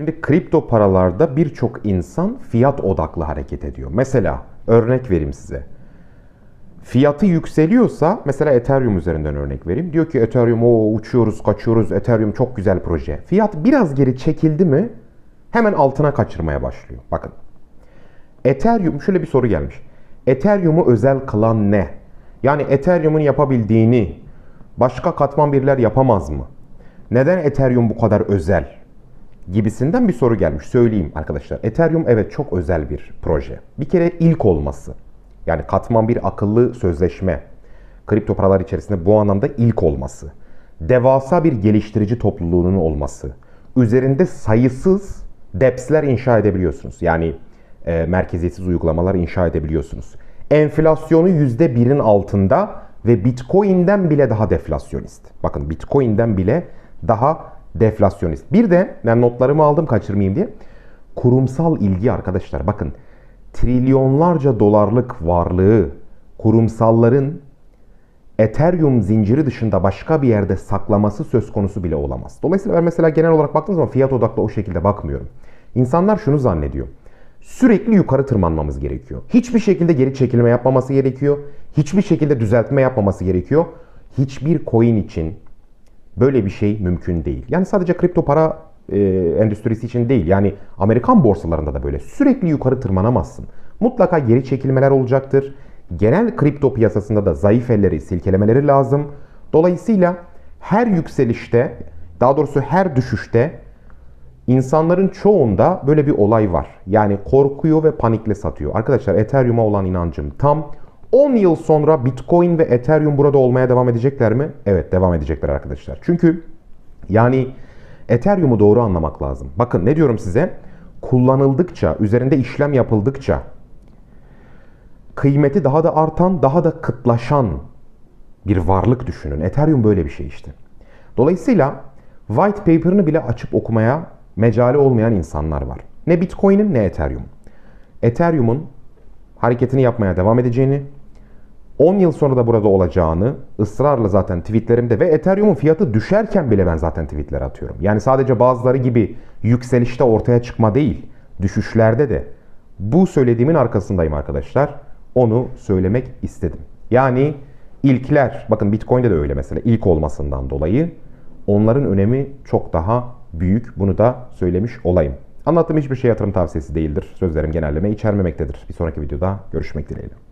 Şimdi kripto paralarda birçok insan fiyat odaklı hareket ediyor. Mesela örnek vereyim size. Fiyatı yükseliyorsa mesela Ethereum üzerinden örnek vereyim. Diyor ki Ethereum o uçuyoruz kaçıyoruz Ethereum çok güzel proje. Fiyat biraz geri çekildi mi hemen altına kaçırmaya başlıyor. Bakın. Ethereum şöyle bir soru gelmiş. Ethereum'u özel kılan ne? Yani Ethereum'un yapabildiğini başka katman birler yapamaz mı? Neden Ethereum bu kadar özel? Gibisinden bir soru gelmiş. Söyleyeyim arkadaşlar. Ethereum evet çok özel bir proje. Bir kere ilk olması. Yani katman bir akıllı sözleşme. Kripto paralar içerisinde bu anlamda ilk olması. Devasa bir geliştirici topluluğunun olması. Üzerinde sayısız dApps'ler inşa edebiliyorsunuz. Yani e, merkeziyetsiz uygulamalar inşa edebiliyorsunuz. Enflasyonu %1'in altında ve Bitcoin'den bile daha deflasyonist. Bakın Bitcoin'den bile daha deflasyonist. Bir de ben notlarımı aldım kaçırmayayım diye. Kurumsal ilgi arkadaşlar bakın trilyonlarca dolarlık varlığı kurumsalların Ethereum zinciri dışında başka bir yerde saklaması söz konusu bile olamaz. Dolayısıyla ben mesela genel olarak baktığım zaman fiyat odaklı o şekilde bakmıyorum. İnsanlar şunu zannediyor. Sürekli yukarı tırmanmamız gerekiyor. Hiçbir şekilde geri çekilme yapmaması gerekiyor. Hiçbir şekilde düzeltme yapmaması gerekiyor. Hiçbir coin için böyle bir şey mümkün değil. Yani sadece kripto para e, endüstrisi için değil. Yani Amerikan borsalarında da böyle sürekli yukarı tırmanamazsın. Mutlaka geri çekilmeler olacaktır. Genel kripto piyasasında da zayıf elleri silkelemeleri lazım. Dolayısıyla her yükselişte, daha doğrusu her düşüşte insanların çoğunda böyle bir olay var. Yani korkuyor ve panikle satıyor. Arkadaşlar Ethereum'a olan inancım tam 10 yıl sonra Bitcoin ve Ethereum burada olmaya devam edecekler mi? Evet devam edecekler arkadaşlar. Çünkü yani Ethereum'u doğru anlamak lazım. Bakın ne diyorum size? Kullanıldıkça, üzerinde işlem yapıldıkça kıymeti daha da artan, daha da kıtlaşan bir varlık düşünün. Ethereum böyle bir şey işte. Dolayısıyla white paper'ını bile açıp okumaya mecali olmayan insanlar var. Ne Bitcoin'in ne Ethereum. Ethereum'un hareketini yapmaya devam edeceğini, 10 yıl sonra da burada olacağını ısrarla zaten tweetlerimde ve Ethereum'un fiyatı düşerken bile ben zaten tweetler atıyorum. Yani sadece bazıları gibi yükselişte ortaya çıkma değil, düşüşlerde de bu söylediğimin arkasındayım arkadaşlar. Onu söylemek istedim. Yani ilkler, bakın Bitcoin'de de öyle mesela ilk olmasından dolayı onların önemi çok daha büyük. Bunu da söylemiş olayım. Anlattığım hiçbir şey yatırım tavsiyesi değildir. Sözlerim genelleme içermemektedir. Bir sonraki videoda görüşmek dileğiyle.